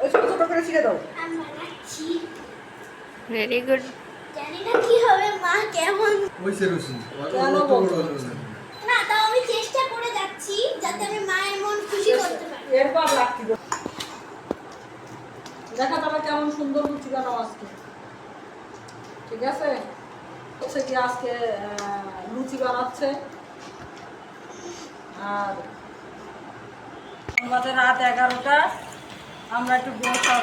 ওই ছোট ছোট করে ছিঁড়ে দাও ভেরি গুড জানি না। কি হবে মা কেমন হয়েছে রুচি কেন বলছো? না। তাও আমি চেষ্টা করে যাচ্ছি যাতে আমি মায়ের মন খুশি করতে পারি। এরপর লাগতি দেখা যাবে কেমন সুন্দর লুচি বানাও আজকে। ঠিক আছে? হচ্ছে কি আজকে আহ, লুচি বানাচ্ছে। আর আমাদের রাত এগারোটা আমরা একটু বসা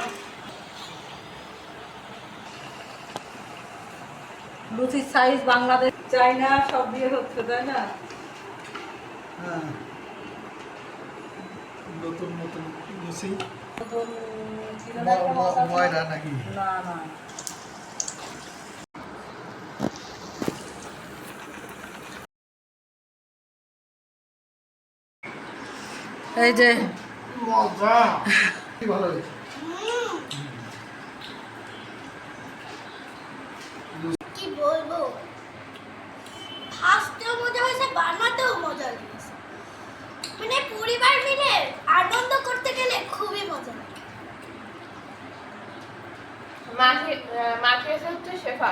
লুচির সাইজ বাংলাদেশ চাইনা সব দিয়ে হচ্ছে তাই না? হ্যাঁ। নতুন নতুন লুচি। নাকি? না না। এই যে মজা। ভালো হয়েছে। কি বলব? ভাজতেও মজা হয়েছে বানাতেও মজা লেগেছে মানে পরিবার মিলে আনন্দ করতে গেলে খুবই মজা মাকে মাকে এসে হচ্ছে শেফা।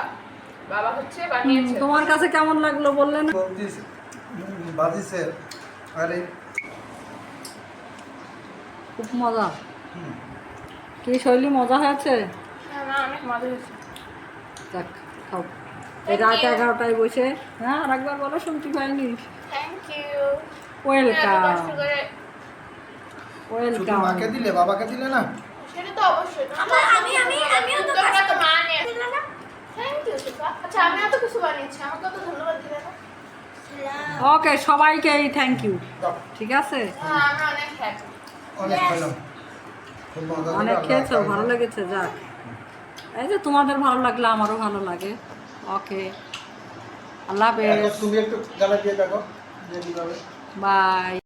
বাবা হচ্ছে বানিয়েছে। তোমার কাছে কেমন লাগল বললেন বাজিছে আরে। খুব মজা। কি শৈলী মজা হয়েছে? হ্যাঁ যাক খাও। এই রাত এগারোটায় বসে। হ্যাঁ আর একবার বলো শুনতে পাইনি। ওয়েলকাম ওয়েলকাম মাকে দিলে বাবাকে দিলে না? সেটা তো অবশ্যই। আমার আমি আমি আমিও তো তোমরা তো মা নিয়ে দিলে না? Thank you Shefa. আচ্ছা আমি এত কিছু বানিয়েছি আমাকে তো ধন্যবাদ দিলে না ওকে সবাইকেই থ্যাংক ইউ ঠিক আছে? হ্যাঁ আমরা অনেক হ্যাপি অনেক Yes. খেলাম খুব মজা করে অনেক খেয়েছো? ভালো লেগেছে? যাক। এই যে তোমাদের ভালো লাগলে আমারও ভালো লাগে। ওকে। আল্লাহ হাফেজ। তুমি একটু দিয়ে দেখো বাই।